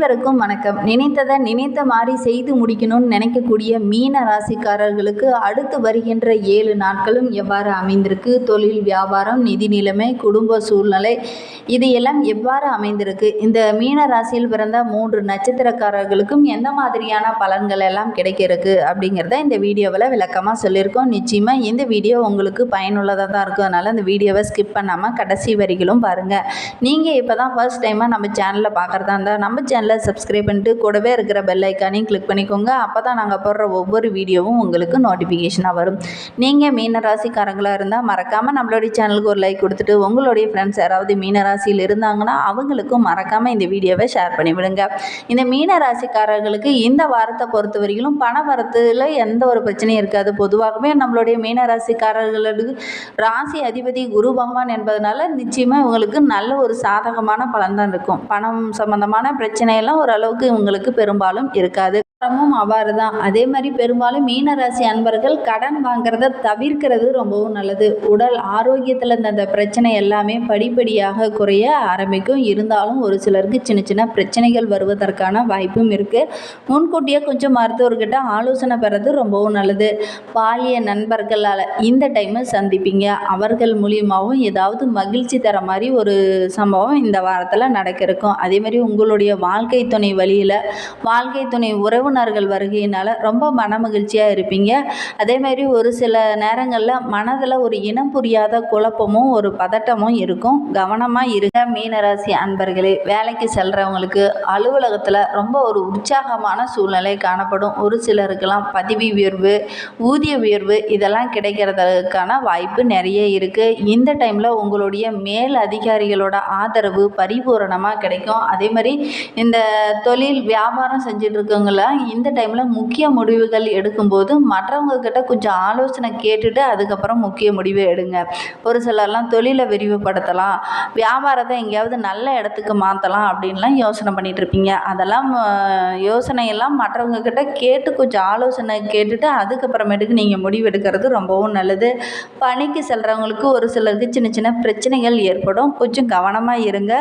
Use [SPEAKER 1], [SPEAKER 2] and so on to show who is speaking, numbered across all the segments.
[SPEAKER 1] அனைவருக்கும் வணக்கம். நினைத்ததை நினைத்த மாதிரி செய்து முடிக்கணும்னு நினைக்கக்கூடிய மீன ராசிக்காரர்களுக்கு அடுத்து வருகின்ற ஏழு நாட்களும் எவ்வாறு அமைந்திருக்கு? தொழில் வியாபாரம் நிதி நிலைமை குடும்ப சூழ்நிலை இது எல்லாம் எவ்வாறு அமைந்திருக்கு? இந்த மீன ராசியில் பிறந்த மூன்று நட்சத்திரக்காரர்களுக்கும் எந்த மாதிரியான பலன்கள் எல்லாம் கிடைக்க இருக்கு அப்படிங்கிறத இந்த வீடியோவில் விளக்கமாக சொல்லியிருக்கோம். நிச்சயமாக இந்த வீடியோ உங்களுக்கு பயனுள்ளதாக தான் இருக்கும். அதனால் இந்த வீடியோவை ஸ்கிப் பண்ணாமல் கடைசி வரிகளும் பாருங்கள் நீங்கள் இப்போ தான் ஃபர்ஸ்ட் டைமாக நம்ம சேனலில் பார்க்குறதா இருந்தால் நம்ம சேனல் சப்ஸ்கிரைப் பண்ணிட்டு கூடவே இருக்கிற பெல் ஐக்கானையும் கிளிக் பண்ணிக்கோங்க. அப்போ தான் நாங்கள் போடுற ஒவ்வொரு வீடியோவும் உங்களுக்கு நோட்டிஃபிகேஷனாக வரும். நீங்கள் மீன ராசிக்காரங்களாக இருந்தால் மறக்காமல் நம்மளுடைய சேனலுக்கு ஒரு லைக் கொடுத்துட்டு உங்களுடைய ஃப்ரெண்ட்ஸ் யாராவது மீன ராசியில் இருந்தாங்கன்னா அவங்களுக்கும் மறக்காமல் இந்த வீடியோவை ஷேர் பண்ணி விடுங்க இந்த மீன ராசிக்காரர்களுக்கு இந்த வாரத்தை பொறுத்த வரையிலும் பண வரத்தில் எந்த ஒரு பிரச்சனையும் இருக்காது. பொதுவாகவே நம்மளுடைய மீன ராசிக்காரர்களுக்கு ராசி அதிபதி குரு பகவான் என்பதனால நிச்சயமாக இவங்களுக்கு நல்ல ஒரு சாதகமான பலன் தான் இருக்கும். பணம் சம்பந்தமான பிரச்சனையெல்லாம் ஓரளவுக்கு இவங்களுக்கு பெரும்பாலும் இருக்காது. காரணமும் அவ்வாறு தான் அதே மாதிரி பெரும்பாலும் மீனராசி அன்பர்கள் கடன் வாங்குறத தவிர்க்கிறது ரொம்பவும் நல்லது. உடல் ஆரோக்கியத்தில் இந்த பிரச்சனை எல்லாமே படிப்படியாக குறைய ஆரம்பிக்கும். இருந்தாலும் ஒரு சிலருக்கு சின்ன சின்ன பிரச்சனைகள் வருவதற்கான வாய்ப்பும் இருக்குது முன்கூட்டியே கொஞ்சம் மருத்துவர்கிட்ட ஆலோசனை பெறது ரொம்பவும் நல்லது. பாலிய நண்பர்களால் இந்த டைமை சந்திப்பீங்க. அவர்கள் மூலியமாகவும் ஏதாவது மகிழ்ச்சி தர மாதிரி ஒரு சம்பவம் இந்த வாரத்தில் நடக்க இருக்கும். அதே மாதிரி உங்களுடைய வாழ்க்கை துணை வழியில் வாழ்க்கை துணை உறவு உறவினர்கள் வருகையினால் ரொம்ப மன மகிழ்ச்சியாக இருப்பீங்க அதேமாதிரி ஒரு சில நேரங்களில் மனதில் ஒரு இனம் புரியாத குழப்பமும் ஒரு பதட்டமும் இருக்கும். கவனமாக இருக்க மீனராசி அன்பர்களே. வேலைக்கு செல்கிறவங்களுக்கு அலுவலகத்தில் ரொம்ப ஒரு உற்சாகமான சூழ்நிலை காணப்படும். ஒரு சிலருக்கெல்லாம் பதவி உயர்வு ஊதிய உயர்வு இதெல்லாம் கிடைக்கிறதுக்கான வாய்ப்பு நிறைய இருக்குது இந்த டைமில் உங்களுடைய மேல் அதிகாரிகளோட ஆதரவு பரிபூரணமாக கிடைக்கும். அதே மாதிரி இந்த தொழில் வியாபாரம் செஞ்சுட்டு இருக்கவங்களாம் இந்த டைமில் முக்கிய முடிவுகள் எடுக்கும்போது மற்றவங்க கிட்ட கொஞ்சம் ஆலோசனை கேட்டுட்டு அதுக்கப்புறம் முக்கிய முடிவு எடுங்க. ஒரு சிலர்லாம் தொழிலை விரிவுபடுத்தலாம். வியாபாரத்தை எங்கேயாவது நல்ல இடத்துக்கு மாற்றலாம் அப்படின்லாம் யோசனை பண்ணிகிட்டு இருப்பீங்க. அதெல்லாம் யோசனையெல்லாம் மற்றவங்க கிட்ட கேட்டு கொஞ்சம் ஆலோசனை கேட்டுட்டு அதுக்கப்புறமேட்டுக்கு நீங்கள் முடிவு எடுக்கிறது ரொம்பவும் நல்லது. பணிக்கு செல்கிறவங்களுக்கு ஒரு சிலருக்கு சின்ன சின்ன பிரச்சனைகள் ஏற்படும். கொஞ்சம் கவனமாக இருங்க.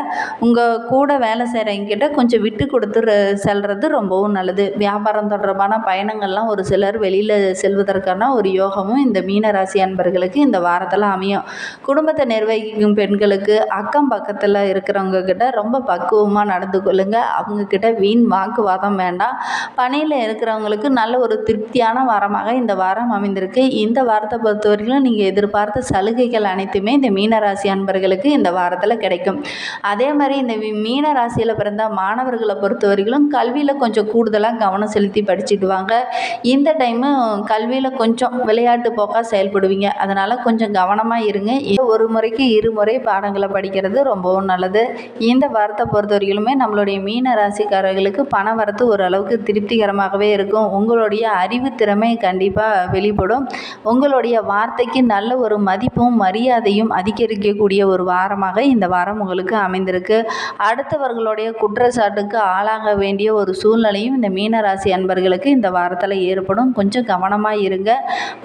[SPEAKER 1] உங்கள் கூட வேலை செய்கிறவங்க கிட்ட கொஞ்சம் விட்டு கொடுத்து செல்கிறது ரொம்பவும் நல்லது. வியாபாரம் தொடர்பான பயணங்கள்லாம் ஒரு சிலர் வெளியில் செல்வதற்கான ஒரு யோகமும் இந்த மீனராசி அன்பர்களுக்கு இந்த வாரத்தில் அமையும். குடும்பத்தை நிர்வகிக்கும் பெண்களுக்கு அக்கம் பக்கத்தில் இருக்கிறவங்க கிட்ட ரொம்ப பக்குவமாக நடந்து கொள்ளுங்க. அவங்க கிட்ட வீண் வாக்குவாதம் வேண்டாம். பணியில் இருக்கிறவங்களுக்கு நல்ல ஒரு திருப்தியான வாரமாக இந்த வாரம் அமைந்திருக்கு. இந்த வாரத்தை பொறுத்த வரைக்கும் நீங்கள் எதிர்பார்த்த சலுகைகள் அனைத்துமே இந்த மீனராசி அன்பர்களுக்கு இந்த வாரத்தில் கிடைக்கும். அதே மாதிரி இந்த வி- மீன ராசியில் பிறந்த மாணவர்களை பொறுத்த வரைக்கும் கல்வியில் கொஞ்சம் கூடுதலாக கவனம் செலுத்தி படிச்சுட்டு வாங்க. இந்த டைமு கல்வியில் கொஞ்சம் விளையாட்டு போக்காக செயல்படுவீங்க. அதனால் கொஞ்சம் கவனமாக இருங்க. ஒரு முறைக்கு இருமுறை பாடங்களை படிக்கிறது ரொம்பவும் நல்லது. இந்த வாரத்தை பொறுத்த வரையிலுமே நம்மளுடைய மீன ராசிக்காரர்களுக்கு பண வரத்து ஓரளவுக்கு திருப்திகரமாகவே இருக்கும். உங்களுடைய அறிவு திறமை கண்டிப்பாக வெளிப்படும். உங்களுடைய வார்த்தைக்கு நல்ல ஒரு மதிப்பும் மரியாதையும் அதிகரிக்கக்கூடிய ஒரு வாரமாக இந்த வாரம் உங்களுக்கு அமைந்திருக்கு. அடுத்தவர்களுடைய குற்றச்சாட்டுக்கு ஆளாக வேண்டிய ஒரு சூழ்நிலையும் இந்த ராசி அன்பர்களுக்கு இந்த வாரத்தில் ஏற்படும் கொஞ்சம் கவனமாக இருங்க.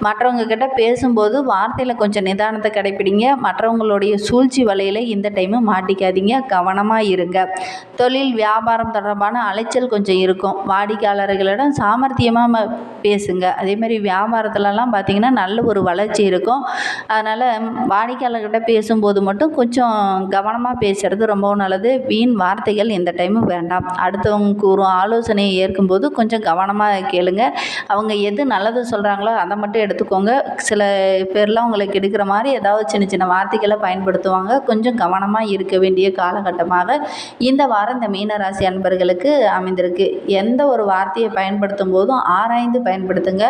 [SPEAKER 1] மற்றவங்க கிட்ட பேசும்போது வார்த்தையில் கொஞ்சம் நிதானத்தை கடைப்பிடிங்க. மற்றவங்களுடைய சூழ்ச்சி வலையில் இந்த டைமு மாட்டிக்காதீங்க. கவனமாக இருங்க. தொழில் வியாபாரம் தொடர்பான அலைச்சல் கொஞ்சம் இருக்கும். வாடிக்கையாளர்களிடம் சாமர்த்தியமாக பேசுங்க. அதேமாதிரி வியாபாரத்துலலாம் பார்த்தீங்கன்னா நல்ல ஒரு வளர்ச்சி இருக்கும். அதனால் வாடிக்கையாளர்கிட்ட பேசும்போது மட்டும் கொஞ்சம் கவனமாக பேசுகிறது ரொம்பவும் நல்லது. வீண் வார்த்தைகள் இந்த டைமு வேண்டாம். அடுத்தவங்க கூறும் ஆலோசனையை ஏற்கும்போது கொஞ்சம் கவனமாக கேளுங்க. அவங்க எது நல்லது சொல்கிறாங்களோ அதை மட்டும் எடுத்துக்கோங்க. சில பேர்லாம் உங்களுக்கு எடுக்கிற மாதிரி ஏதாவது சின்ன சின்ன வார்த்தைகளை பயன்படுத்துவாங்க. கொஞ்சம் கவனமாக இருக்க வேண்டிய காலகட்டமாக இந்த வாரம் இந்த மீனராசி அன்பர்களுக்கு அமைந்திருக்கு. எந்த ஒரு வார்த்தையை பயன்படுத்தும் போதும் ஆராய்ந்து பயன்படுத்துங்க.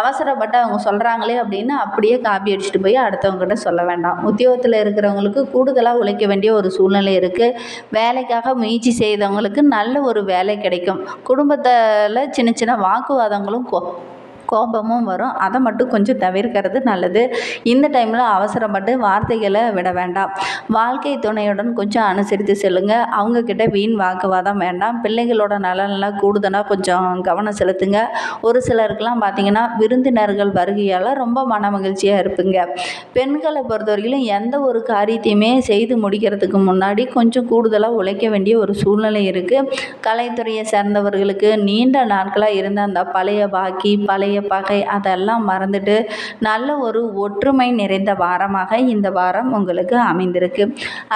[SPEAKER 1] அவசரப்பட்டு அவங்க சொல்கிறாங்களே அப்படின்னு அப்படியே காப்பி அடிச்சுட்டு போய் அடுத்தவங்ககிட்ட சொல்ல வேண்டாம். உத்தியோகத்தில் இருக்கிறவங்களுக்கு கூடுதலாக உழைக்க வேண்டிய ஒரு சூழ்நிலை இருக்குது வேலைக்காக முயற்சி செய்தவங்களுக்கு நல்ல ஒரு வேலை கிடைக்கும். குடும்பத்தை சின்ன சின்ன வாக்குவாதங்களும் கொ- கோபமும் வரும். அதை மட்டும் கொஞ்சம் தவிர்க்கிறது நல்லது. இந்த டைமில் அவசரப்பட்டு வார்த்தைகளை விட வேண்டாம். வாழ்க்கை துணையுடன் கொஞ்சம் அனுசரித்து செல்லுங்கள் அவங்கக்கிட்ட வீண் வாக்குவாதம் வேண்டாம். பிள்ளைகளோட நலனெல்லாம் கூடுதலாக கொஞ்சம் கவனம் செலுத்துங்க. ஒரு சிலருக்கெல்லாம் பார்த்தீங்கன்னா விருந்தினர்கள் வருகையால் ரொம்ப மன மகிழ்ச்சியாக இருப்பீங்க. பெண்களை பொறுத்தவரையிலும் எந்த ஒரு காரியத்தையுமே செய்து முடிக்கிறதுக்கு முன்னாடி கொஞ்சம் கூடுதலாக உழைக்க வேண்டிய ஒரு சூழ்நிலை இருக்குது கலைத்துறையை சேர்ந்தவர்களுக்கு நீண்ட நாட்களாக இருந்த அந்த பழைய பாக்கி பழைய பகை அதெல்லாம் மறந்துட்டு நல்ல ஒரு ஒற்றுமை நிறைந்த வாரமாக இந்த வாரம் உங்களுக்கு அமைந்திருக்கு.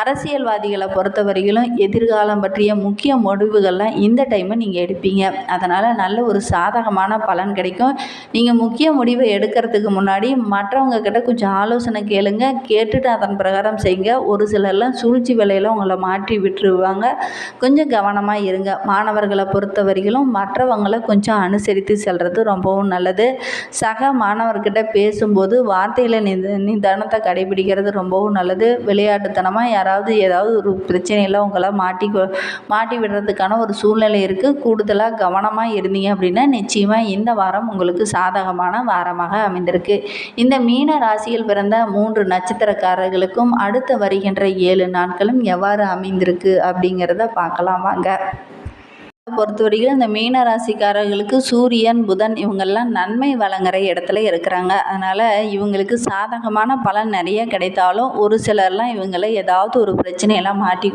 [SPEAKER 1] அரசியல்வாதிகளை பொறுத்தவரையிலும் எதிர்காலம் பற்றிய முக்கிய முடிவுகள்லாம் இந்த டைமு நீங்கள் எடுப்பீங்க. அதனால் நல்ல ஒரு சாதகமான பலன் கிடைக்கும். நீங்கள் முக்கிய முடிவை எடுக்கிறதுக்கு முன்னாடி மற்றவங்க கிட்ட கொஞ்சம் ஆலோசனை கேளுங்க. கேட்டுட்டு அதன் பிரகாரம் செய்யுங்க ஒரு சிலர்லாம் சூழ்ச்சி வேலையில் உங்களை மாற்றி விட்டுருவாங்க. கொஞ்சம் கவனமாக இருங்க. மாணவர்களை பொறுத்தவரையிலும் மற்றவங்களை கொஞ்சம் அனுசரித்து செல்வது ரொம்பவும் நல்லது. சக மாணவர்கிட்ட பேசும்போது வார்த்தையில் நித நிதானத்தை கடைபிடிக்கிறது ரொம்பவும் நல்லது. விளையாட்டுத்தனமாக யாராவது ஏதாவது ஒரு பிரச்சனையில் உங்களை மாட்டி கொ- மாட்டி விடுறதுக்கான ஒரு சூழ்நிலை இருக்குது கூடுதலாக கவனமாக இருந்தீங்க அப்படின்னா நிச்சயமாக இந்த வாரம் உங்களுக்கு சாதகமான வாரமாக அமைந்திருக்கு. இந்த மீன ராசியில் பிறந்த மூன்று நட்சத்திரக்காரர்களுக்கும் அடுத்து வருகின்ற ஏழு நாட்களும் எவ்வாறு அமைந்திருக்கு அப்படிங்கிறத பார்க்கலாம் வாங்க. பொறுத்தவரைக்கும் இந்த மீன ராசிக்காரர்களுக்கு சூரியன் புதன் இவங்கெல்லாம் நன்மை வழங்குற இடத்துல இருக்கிறாங்க. அதனால் இவங்களுக்கு சாதகமான பலன் நிறைய கிடைத்தாலும் ஒரு சிலர்லாம் இவங்களை ஏதாவது ஒரு பிரச்சனையெல்லாம் மாட்டி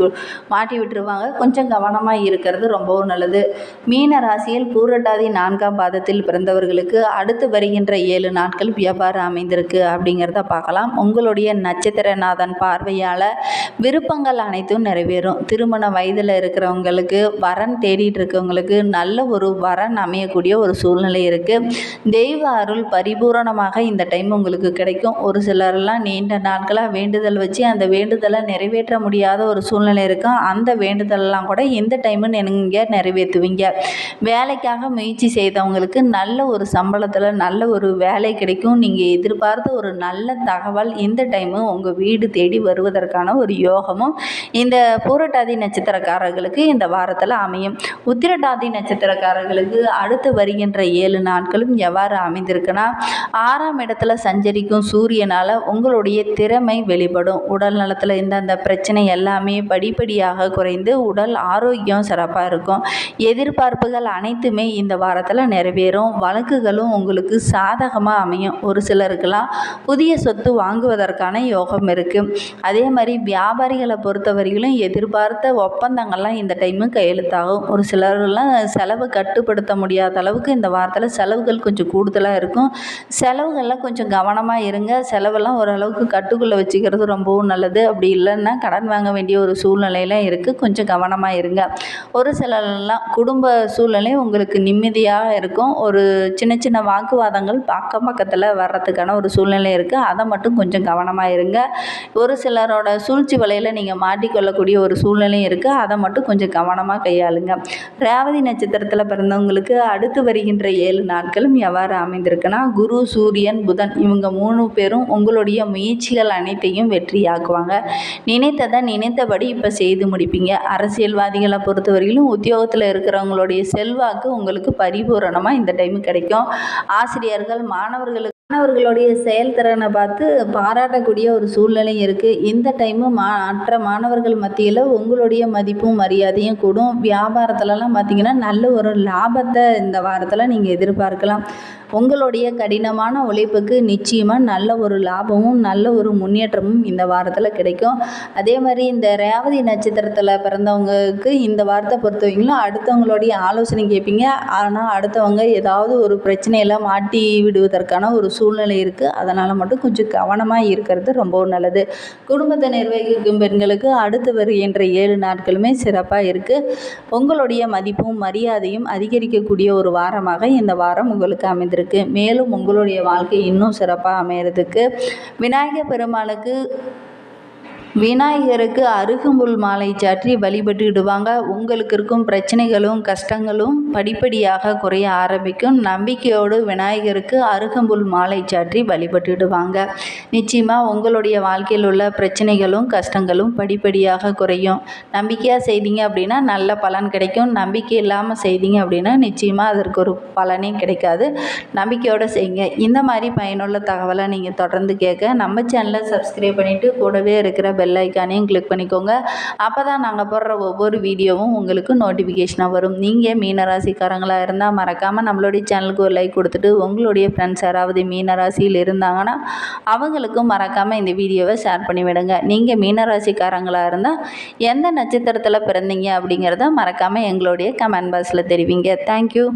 [SPEAKER 1] மாட்டி விட்டுருவாங்க. கொஞ்சம் கவனமாக இருக்கிறது ரொம்பவும் நல்லது. மீன ராசியில் பூரட்டாதி நான்காம் பாதத்தில் பிறந்தவர்களுக்கு அடுத்து வருகின்ற ஏழு நாட்கள் வியாபாரம் அமைந்திருக்கு அப்படிங்கிறத பார்க்கலாம். உங்களுடைய நட்சத்திரநாதன் பார்வையால் விருப்பங்கள் அனைத்தும் நிறைவேறும். திருமண வயதில் இருக்கிறவங்களுக்கு வரன் தேடிட்டு இருக்கவங்களுக்கு நல்ல ஒரு வரன் அமையக்கூடிய ஒரு சூழ்நிலை இருக்குது தெய்வ அருள் பரிபூரணமாக இந்த டைம் உங்களுக்கு கிடைக்கும். ஒரு சிலரெல்லாம் நீண்ட நாட்களாக வேண்டுதல் வச்சு அந்த வேண்டுதலை நிறைவேற்ற முடியாத ஒரு சூழ்நிலை இருக்கும் அந்த வேண்டுதலெல்லாம் கூட இந்த டைமு நீங்கள் நிறைவேற்றுவீங்க. வேலைக்காக முயற்சி செய்தவங்களுக்கு நல்ல ஒரு சம்பளத்தில் நல்ல ஒரு வேலை கிடைக்கும். நீங்கள் எதிர்பார்த்த ஒரு நல்ல தகவல் இந்த டைமு உங்கள் வீடு தேடி வருவதற்கான ஒரு யோகமும் இந்த பூரட்டாதி நட்சத்திரக்காரர்களுக்கு இந்த வாரத்தில் அமையும். உத்திரடாதி நட்சத்திரக்காரர்களுக்கு அடுத்து வருகின்ற ஏழு நாட்களும் எவ்வாறு அமைந்திருக்குன்னா ஆறாம் இடத்துல சஞ்சரிக்கும் சூரியனால் உங்களுடைய திறமை வெளிப்படும். உடல் நலத்தில் இருந்த அந்த பிரச்சனை எல்லாமே படிப்படியாக குறைந்து உடல் ஆரோக்கியம் சிறப்பாக இருக்கும். எதிர்பார்ப்புகள் அனைத்துமே இந்த வாரத்தில் நிறைவேறும். வழக்குகளும் உங்களுக்கு சாதகமாக அமையும். ஒரு சிலருக்கெல்லாம் புதிய சொத்து வாங்குவதற்கான யோகம் இருக்குது அதே மாதிரி வியாபாரிகளை பொறுத்தவரையிலும் எதிர்பார்த்த ஒப்பந்தங்கள்லாம் இந்த டைமு கையெழுத்தாகும். ஒரு சிலர்லாம் செலவை கட்டுப்படுத்த முடியாத அளவுக்கு இந்த வாரத்தில் செலவுகள் கொஞ்சம் கூடுதலாக இருக்கும். செலவுகள்லாம் கொஞ்சம் கவனமாக இருங்க. செலவெல்லாம் ஓரளவுக்கு கட்டுக்குள்ளே வச்சுக்கிறது ரொம்பவும் நல்லது. அப்படி இல்லைன்னா கடன் வாங்க வேண்டிய ஒரு சூழ்நிலையில இருக்குது கொஞ்சம் கவனமாக இருங்க. ஒரு சிலர்லாம் குடும்ப சூழ்நிலை உங்களுக்கு நிம்மதியாக இருக்கும். ஒரு சின்ன சின்ன வாக்குவாதங்கள் பக்கம் பக்கத்தில் வர்றதுக்கான ஒரு சூழ்நிலை இருக்குது அதை மட்டும் கொஞ்சம் கவனமாக இருங்க. ஒரு சிலரோட சூழ்ச்சி வலையில் நீங்கள் மாட்டிக்கொள்ளக்கூடிய ஒரு சூழ்நிலையும் இருக்குது அதை மட்டும் கொஞ்சம் கவனமாக கையாளுங்க. ரேவதி நட்சத்திரத்தில் பிறந்தவங்களுக்கு அடுத்து வருகின்ற ஏழு நாட்களும் எவ்வாறு அமைந்திருக்குன்னா குரு சூரியன் புதன் இவங்க மூணு பேரும் உங்களுடைய முயற்சிகள் அனைத்தையும் வெற்றியாக்குவாங்க. நினைத்ததை நினைத்தபடி இப்போ செய்து முடிப்பீங்க. அரசியல்வாதிகளை பொறுத்தவரையிலும் உத்தியோகத்தில் இருக்கிறவங்களுடைய செல்வாக்கு உங்களுக்கு பரிபூரணமாக இந்த டைம் கிடைக்கும். ஆசிரியர்கள் மாணவர்களுக்கு மாணவர்களுடைய செயல்திறனை பார்த்து பாராட்டக்கூடிய ஒரு சூழ்நிலை இருக்குது இந்த டைமு மா மற்ற மாணவர்கள் மத்தியில் உங்களுடைய மதிப்பும் மரியாதையும் கூடும். வியாபாரத்துலலாம் பார்த்திங்கன்னா நல்ல ஒரு லாபத்தை இந்த வாரத்தில் நீங்கள் எதிர்பார்க்கலாம். உங்களுடைய கடினமான உழைப்புக்கு நிச்சயமாக நல்ல ஒரு லாபமும் நல்ல ஒரு முன்னேற்றமும் இந்த வாரத்தில் கிடைக்கும். அதே மாதிரி இந்த ரேவதி நட்சத்திரத்தில் பிறந்தவங்களுக்கு இந்த வாரத்தை பொறுத்தவங்களும் அடுத்தவங்களுடைய ஆலோசனை கேட்பீங்க ஆனால் அடுத்தவங்க ஏதாவது ஒரு பிரச்சனையெல்லாம் மாட்டி விடுவதற்கான ஒரு சூழ்நிலை இருக்குது அதனால் மட்டும் கொஞ்சம் கவனமாக இருக்கிறது ரொம்பவும் நல்லது. குடும்பத்தை நிர்வகிக்கும் பெண்களுக்கு அடுத்து வருகின்ற ஏழு நாட்களுமே சிறப்பாக இருக்குது உங்களுடைய மதிப்பும் மரியாதையும் அதிகரிக்கக்கூடிய ஒரு வாரமாக இந்த வாரம் உங்களுக்கு அமைந்திருக்கு. மேலும் உங்களுடைய வாழ்க்கை இன்னும் சிறப்பாக அமையிறதுக்கு விநாயகர் பெருமாளுக்கு விநாயகருக்கு அருகம்புல் மாலை சாற்றி வழிபட்டுடுவாங்க உங்களுக்கு இருக்கும் பிரச்சனைகளும் கஷ்டங்களும் படிப்படியாக குறைய ஆரம்பிக்கும். நம்பிக்கையோடு விநாயகருக்கு அருகம்புல் மாலை சாற்றி வழிபட்டுடுவாங்க நிச்சயமாக உங்களுடைய வாழ்க்கையில் உள்ள பிரச்சனைகளும் கஷ்டங்களும் படிப்படியாக குறையும். நம்பிக்கையாக செய்தீங்க அப்படின்னா நல்ல பலன் கிடைக்கும். நம்பிக்கை இல்லாமல் செய்தீங்க அப்படின்னா நிச்சயமாக அதற்கு ஒரு பலனே கிடைக்காது. நம்பிக்கையோடு செய்யுங்க. இந்த மாதிரி பயனுள்ள தகவலை நீங்கள் தொடர்ந்து கேட்க நம்ம சேனலை சப்ஸ்கிரைப் பண்ணிவிட்டு கூடவே இருக்கிற பெல் ஐக்கானையும் கிளிக் பண்ணிக்கோங்க. அப்போ தான் நாங்கள் போடுற ஒவ்வொரு வீடியோவும் உங்களுக்கு நோட்டிஃபிகேஷனாக வரும். நீங்கள் மீனராசிக்காரங்களாக இருந்தால் மறக்காமல் நம்மளுடைய சேனலுக்கு ஒரு லைக் கொடுத்துட்டு உங்களுடைய ஃப்ரெண்ட்ஸ் யாராவது மீனராசியில் இருந்தாங்கன்னா அவங்களுக்கும் மறக்காமல் இந்த வீடியோவை ஷேர் பண்ணிவிடுங்க. நீங்கள் மீனராசிக்காரங்களாக இருந்தால் எந்த நட்சத்திரத்தில் பிறந்தீங்க அப்படிங்கிறத மறக்காமல் எங்களுடைய கமெண்ட் பாக்ஸில் தெரிவிங்க. தேங்க்யூ